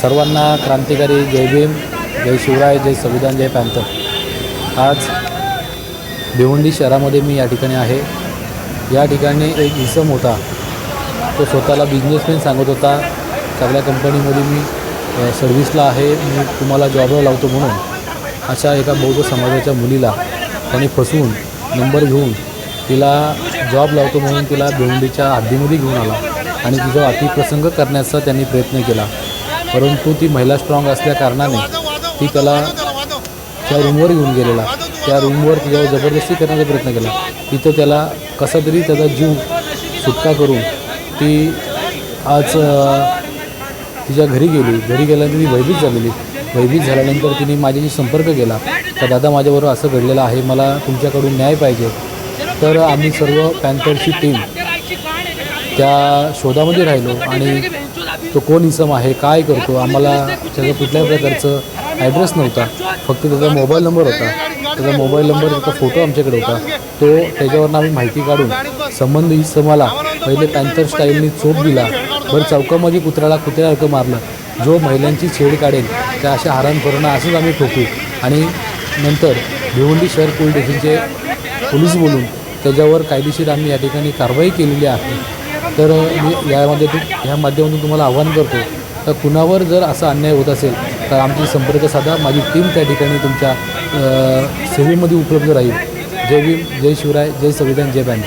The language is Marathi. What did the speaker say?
सर्वांना क्रांतिकारी जय भीम जय शिवराय जय संविधान जय पॅन्थर. आज भिवंडी शहरामध्ये मी या ठिकाणी आहे. या ठिकाणी एक इसम होता. तो स्वतःला बिझनेसमॅन सांगत होता. सगळ्या कंपनीमध्ये मी सर्व्हिसला आहे. मी तुम्हाला जॉबला लावतो म्हणून. अशा एका बौद्ध समाजाच्या मुलीला त्यांनी फसवून नंबर घेऊन तिला जॉब लावतो म्हणून तिला भिवंडीच्या हद्दीमध्ये घेऊन आला. आणि तिचा अतिप्रसंग करण्याचा त्यांनी प्रयत्न केला. परंतु ती महिला स्ट्रॉंग असल्या कारणाने ती त्याला त्या रूमवर घेऊन गेलेला. त्या रूमवर तिच्यावर जबरदस्ती करण्याचा प्रयत्न केला. तिथं त्याला कसा तरी त्याचा जीव सुटका करून ती आज तिच्या घरी गेली. घरी गेल्यानंतर ती भयभीत झालेली. भयभीत झाल्यानंतर तिने माझ्याशी संपर्क केला. तर दादा माझ्याबरोबर असं घडलेलं आहे. मला तुमच्याकडून न्याय पाहिजे. तर आम्ही सर्व पॅन्थरची टीम त्या शोधामध्ये राहिलो आणि तो कोण इसम आहे काय करतो आम्हाला त्याचा कुठल्याही प्रकारचं ॲड्रेस नव्हता. फक्त त्याचा मोबाईल नंबर होता. त्याचा मोबाईल नंबर त्याचा फोटो आमच्याकडे होता. तो त्याच्यावरनं आम्ही माहिती काढून संबंध इसमाला पहिले पॅन्थर स्टाईलनी चोप दिला. बरं चौकामध्ये कुत्र्याला कुत्र्यासारखं मारलं. जो महिलांची छेड काढेल त्या अशा हारान करणं असंच आम्ही ठोकू. आणि नंतर भिवंडी शहर पोलीस स्टेशनचे पोलीस बोलून त्याच्यावर कायदेशीर आम्ही या ठिकाणी कारवाई केलेली आहे. तर मी यामध्ये ह्या माध्यमातून तुम्हाला आव्हान करतो तर कुणावर जर असा अन्याय होत असेल तर आमची संपर्क साधा. माझी टीम त्या ठिकाणी तुमच्या सेवेमध्ये उपलब्ध राहील. जय भीम जय शिवराय जय संविधान जय बँक